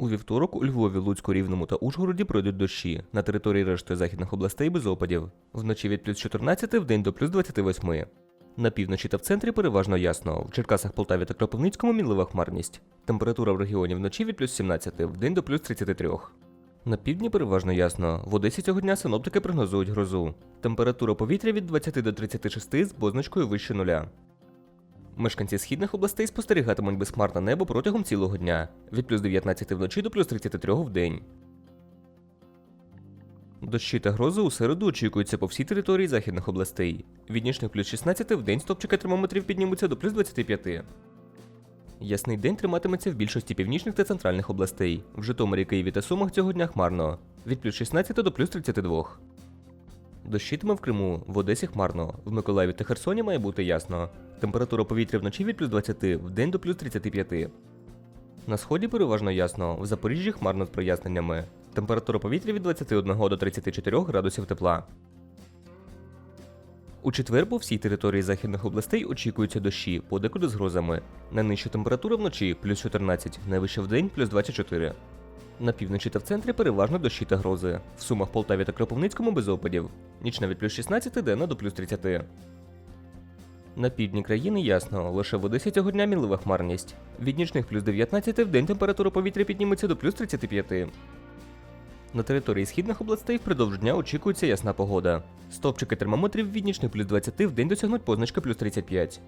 У вівторок у Львові, Луцьку, Рівному та Ужгороді пройдуть дощі. На території решти західних областей без опадів. Вночі від плюс 14 в день до плюс 28. На півночі та в центрі переважно ясно. В Черкасах, Полтаві та Кропивницькому мінлива хмарність. Температура в регіоні вночі від плюс 17, в день до плюс 33. На півдні переважно ясно. В Одесі цього дня синоптики прогнозують грозу. Температура повітря від 20 до 36 з позначкою вище нуля. Мешканці східних областей спостерігатимуть безхмарне небо протягом цілого дня від плюс 19 вночі до плюс 33 в день. Дощі та грози у середу очікуються по всій території західних областей. Від нічних плюс 16 в день стопчики термометрів піднімуться до плюс 25. Ясний день триматиметься в більшості північних та центральних областей. В Житомирі, Києві та Сумах цього дня хмарно. Від плюс 16 до плюс 32. Дощитиме в Криму, в Одесі хмарно. В Миколаєві та Херсоні має бути ясно. Температура повітря вночі від плюс 20, в день до плюс 35. На сході переважно ясно, в Запоріжжі хмарно з проясненнями. Температура повітря від 21 до 34 градусів тепла. У четвер по всій території західних областей очікуються дощі, подекуди з грозами. Найнижча температура вночі плюс 14, найвища в день плюс 24. На півночі та в центрі переважно дощі та грози. В Сумах, Полтаві та Кропивницькому без опадів. Нічна від плюс 16 денна до плюс 30. На півдні країни ясно, лише в Одесі цього дня мінлива хмарність. Від нічних плюс 19 в день температура повітря підніметься до плюс 35. На території східних областей впродовж дня очікується ясна погода. Стопчики термометрів від нічних плюс 20 в день досягнуть позначки плюс 35.